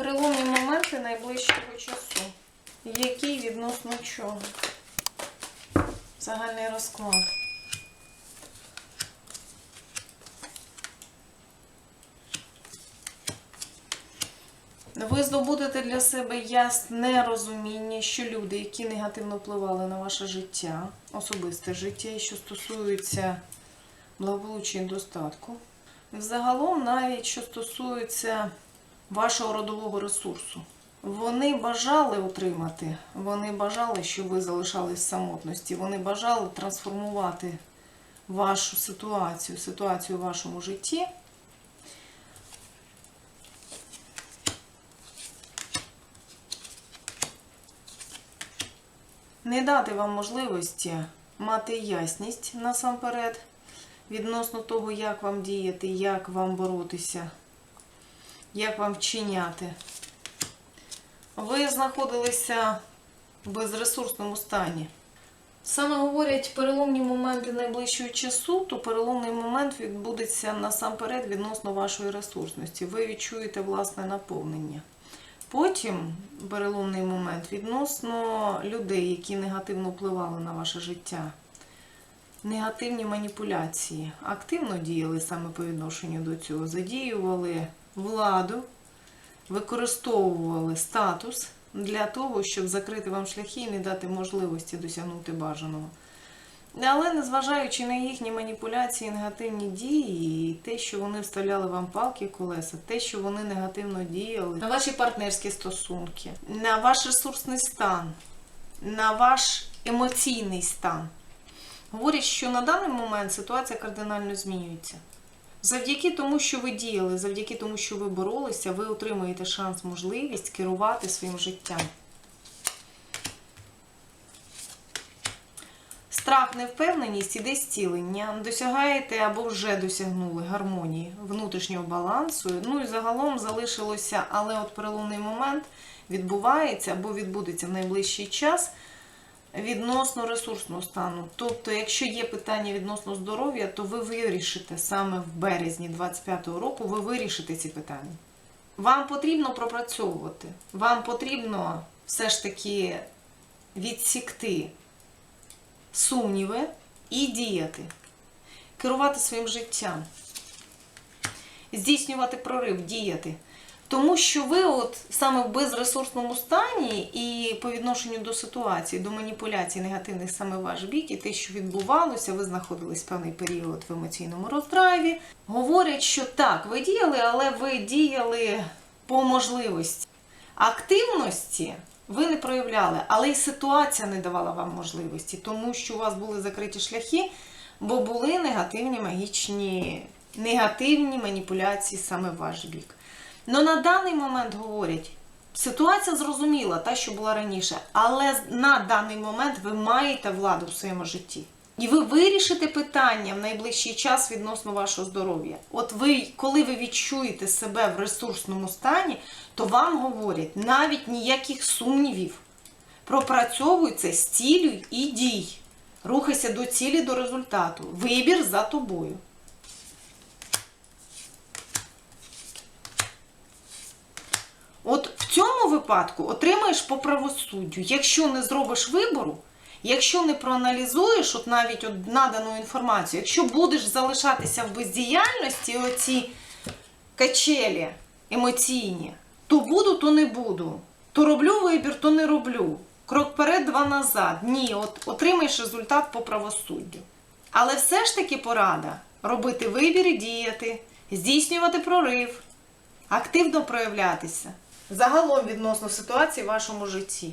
Переломні моменти найближчого часу. Який відносно чого? Загальний розклад. Ви здобудете для себе ясне розуміння, що люди, які негативно впливали на ваше життя, особисте життя, і що стосується благополуччя і достатку, взагалом, навіть що стосується вашого родового ресурсу, вони бажали отримати, вони бажали, щоб ви залишались в самотності, вони бажали трансформувати вашу ситуацію, ситуацію в вашому житті. не дати вам можливості мати ясність насамперед відносно того, як вам діяти, як вам боротися, як вам вчиняти. Ви знаходилися в безресурсному стані. Саме говорять переломні моменти найближчого часу, то переломний момент відбудеться насамперед відносно вашої ресурсності. Ви відчуєте власне наповнення. Потім переломний момент відносно людей, які негативно впливали на ваше життя. Негативні маніпуляції активно діяли саме по відношенню до цього, задіювали владу, використовували статус для того, щоб закрити вам шляхи і не дати можливості досягнути бажаного. Але незважаючи на їхні маніпуляції, негативні дії, те, що вони вставляли вам палки в колеса, те, що вони негативно діяли, на ваші партнерські стосунки, на ваш ресурсний стан, на ваш емоційний стан, говорять, що на даний момент ситуація кардинально змінюється. Завдяки тому, що ви діяли, завдяки тому, що ви боролися, ви отримуєте шанс, можливість керувати своїм життям. Страх, невпевненість іде зцілення. Досягаєте або вже досягнули гармонії внутрішнього балансу. Ну і загалом залишилося, але от переломний момент відбувається або відбудеться в найближчий час відносно ресурсного стану. Тобто, якщо є питання відносно здоров'я, то ви вирішите саме в березні 25-го року, ви вирішите ці питання. Вам потрібно пропрацьовувати, вам потрібно все ж таки відсікти сумніви і діяти, керувати своїм життям, здійснювати прорив, діяти. Тому що ви от саме в безресурсному стані і по відношенню до ситуації, до маніпуляцій негативних саме ваш бік, і те, що відбувалося, ви знаходились певний період в емоційному роздраві. Говорять, що так, ви діяли, але ви діяли по можливості. Активності ви не проявляли, але й ситуація не давала вам можливості, тому що у вас були закриті шляхи, бо були негативні магічні, негативні маніпуляції саме в ваш бік. Но на даний момент говорять, ситуація зрозуміла, та, що була раніше, але на даний момент ви маєте владу в своєму житті. І ви вирішите питання в найближчий час відносно вашого здоров'я. От ви, коли ви відчуєте себе в ресурсному стані, то вам говорять навіть ніяких сумнівів. Пропрацьовуй це, стілюй і дій. Рухайся до цілі, до результату. Вибір за тобою. От в цьому випадку отримаєш по правосуддю. Якщо не зробиш вибору, якщо не проаналізуєш от навіть от надану інформацію, якщо будеш залишатися в бездіяльності, оці качелі емоційні, то буду, то не буду. То роблю вибір, то не роблю. Крок вперед, два назад. Ні, от отримаєш результат по правосуддю. Але все ж таки порада робити вибір і діяти, здійснювати прорив, активно проявлятися. Загалом відносно ситуації в вашому житті.